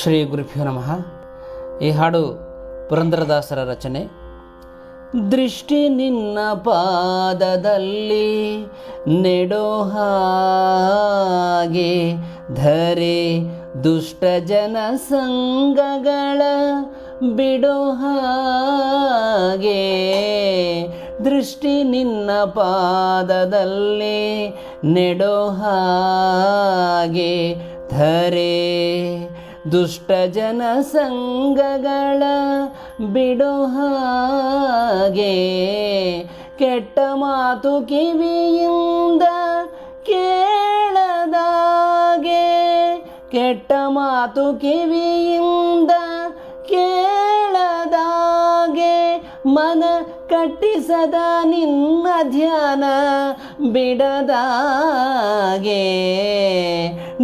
ಶ್ರೀ ಗುರುಭ್ಯೋ ನಮಃ. ಈ ಹಾಡು ಪುರಂದರದಾಸರ ರಚನೆ. ದೃಷ್ಟಿ ನಿನ್ನ ಪಾದದಲ್ಲಿ ನೆಡೋ ಹಾಗೆ ಧರೆ ದುಷ್ಟ ಜನ ಸಂಘಗಳ ಬಿಡೋ ಹಾಗೆ ದೃಷ್ಟಿ ನಿನ್ನ ಪಾದದಲ್ಲಿ ನೆಡೋ ಹಾಗೆ ಧರೆ ದುಷ್ಟ ಜನ ಸಂಗಗಳ ಬಿಡೋ ಹಾಗೆ ಕೆಟ್ಟ ಮಾತು ಕಿವಿಯಿಂದ ಕೇಳದಾಗೆ. ಕೆಟ್ಟ ಮಾತು ಕಿವಿಯಿಂದ ಕೇಳದಾಗೆ. ಮನ ಕಟ್ಟಿಸದ ನಿನ್ನ ಧ್ಯಾನ ಬಿಡದಾಗೆ.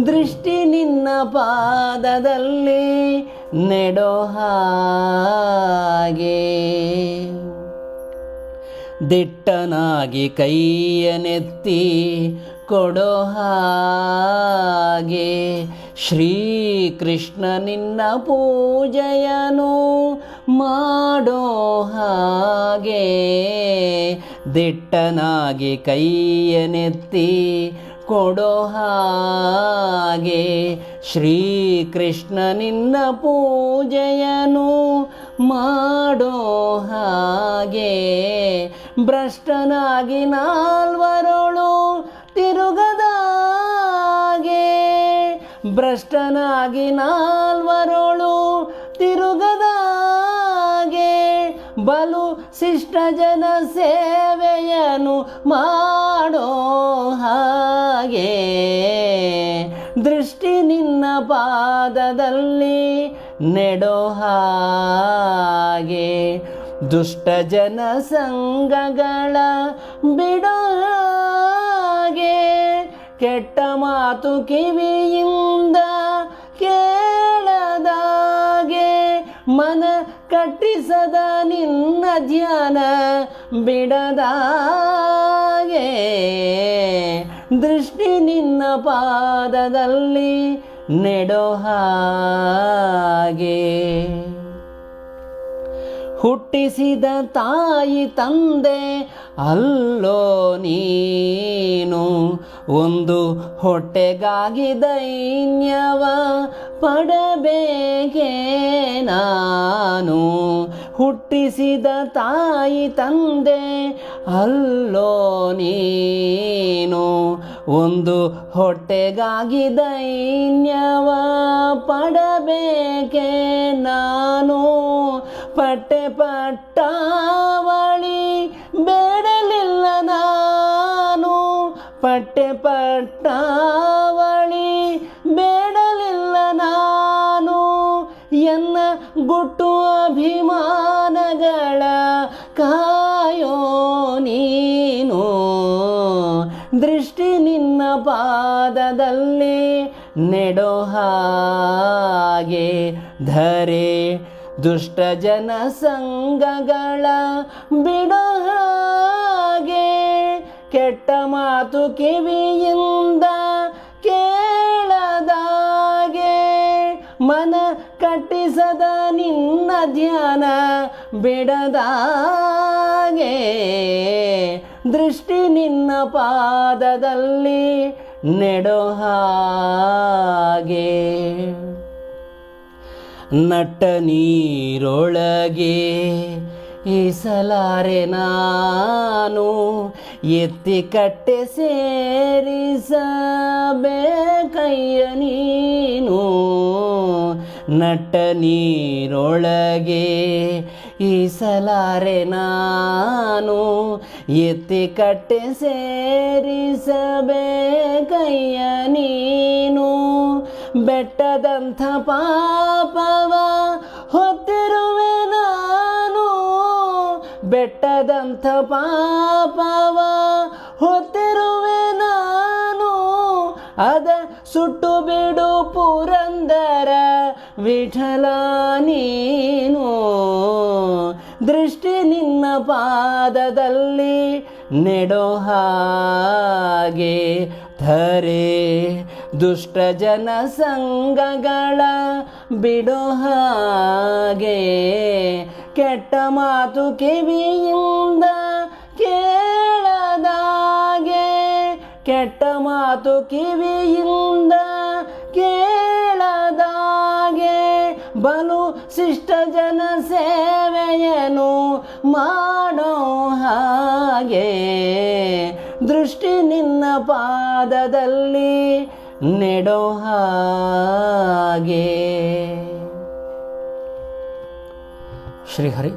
ದೃಷ್ಟಿ ನಿನ್ನ ಪಾದದಲ್ಲಿ ನೆಡೋ ಹಾಗೆ. ದಿಟ್ಟನಾಗಿ ಕೈಯನೆತ್ತಿ ಕೊಡೋ ಹಾಗೆ. ಶ್ರೀಕೃಷ್ಣ ನಿನ್ನ ಪೂಜೆಯನು ಮಾಡೋ ಹಾಗೆ ದಿಟ್ಟನಾಗಿ ಕೈಯನೆತ್ತಿ ಕೊಡೋ ಹಾಗೆ ಶ್ರೀಕೃಷ್ಣ ನಿನ್ನ ಪೂಜೆಯನು ಮಾಡೋ ಹಾಗೆ ಭ್ರಷ್ಟನಾಗಿ ನಾಲ್ವರೊಳು ತಿರುಗದಾಗೆ ಭ್ರಷ್ಟನಾಗಿ ನಾಲ್ವರೊಳು ತಿರುಗದಾಗೆ ಬಲು ಶಿಷ್ಟ ಜನ ಸೇವೆಯನು ಮಾಡೋ ಹಾಗೆ. ದೃಷ್ಟಿ ನಿನ್ನ ಪಾದದಲ್ಲಿ ನೆಡೋ ಹಾಗೆ. ದುಷ್ಟ ಜನ ಸಂಘಗಳ ಬಿಡೋ ಹಾಗೆ. ಕೆಟ್ಟ ಮಾತು ಕಿವಿಯಿಂದ ಕೇಳದಾಗೆ. ಮನ ಕಟ್ಟಿಸದ ನಿನ್ನ ಧ್ಯಾನ ಬಿಡದಾಗೆ. ದೃಷ್ಟಿ ನಿನ್ನ ಪಾದದಲ್ಲಿ ನೆಡೋ ಹಾಗೆ. ಹುಟ್ಟಿಸಿದ ತಾಯಿ ತಂದೆ ಅಲ್ಲೋ ನೀನು ಒಂದು ಹೊಟ್ಟೆಗಾಗಿ ದೈನ್ಯವ ಪಡಬೇಕೆ ನಾನು. ಹುಟ್ಟಿಸಿದ ತಾಯಿ ತಂದೆ ಅಲ್ಲೋ ನೀನು. ಒಂದು ಹೊಟ್ಟೆಗಾಗಿ ದೈನ್ಯವ ಪಡಬೇಕೆ ನಾನು. ಪಟ್ಟೆ ಪಟ್ಟಾವಳಿ ಪಟ್ಟೆ ಪಟ್ಟಾವಳಿ ಬೇಡಲಿಲ್ಲ ನಾನು. ಎನ್ನ ಗುಟ್ಟು ಅಭಿಮಾನಗಳ ಕಾಯೋ ನೀನು. ದೃಷ್ಟಿ ನಿನ್ನ ಪಾದದಲ್ಲಿ ನೆಡೋ ಹಾಗೆ ಧರೆ ದುಷ್ಟ ಜನ ಸಂಘಗಳ ಬಿಡೋ ಕೆಟ್ಟ ಮಾತು ಕಿವಿಯಿಂದ ಕೇಳದಾಗೆ. ಮನ ಕಟ್ಟಿಸದ ನಿನ್ನ ಧ್ಯಾನ ಬಿಡದಾಗೆ. ದೃಷ್ಟಿ ನಿನ್ನ ಪಾದದಲ್ಲಿ ನೆಡೋ ಹಾಗೆ. ನಟ್ಟ ನೀರೊಳಗೆ ಈಸಲಾರೆ ನಾನು. ಎತ್ತಿ ಕಟ್ಟೆ ಸೇರಿಸಬೇಕಯ್ಯ ನೀನು. ನಟ್ಟ ನೀರೊಳಗೆ ಈಸಲಾರೆ ನಾನು. ಎತ್ತಿ ಕಟ್ಟೆ ಸೇರಿಸಬೇಕಯ್ಯ ನೀನು. ಬೆಟ್ಟದಂಥ ಪಾಪವ ಹೊತ್ತಿರುವೆ ನಾನು. ಬೆಟ್ಟದಂಥ ಪಾಪವ ಬಿಡು ಪುರಂದರ ವಿಠಲ ನೀನು. ದೃಷ್ಟಿ ನಿನ್ನ ಪಾದದಲ್ಲಿ ನೆಡೋ ಹಾಗೆ ಧರೆ ದುಷ್ಟ ಜನ ಸಂಘಗಳ ಬಿಡೋ ಹಾಗೆ. ಕೆಟ್ಟ ಮಾತು ಕಿವಿಯಿಂದ ಕೇಳದಾಗೆ. ಕೆಟ್ಟ ಮಾತು ಕಿವಿಯಿಂದ ಕೇಳದಾಗೆ ಬಲು ಶಿಷ್ಟ ಜನ ಸೇವೆಯನ್ನು ಮಾಡೋ ಹಾಗೆ. ದೃಷ್ಟಿ ನಿನ್ನ ಪಾದದಲ್ಲಿ ನೆಡೋ ಹಾಗೆ. ಶ್ರೀಹರಿ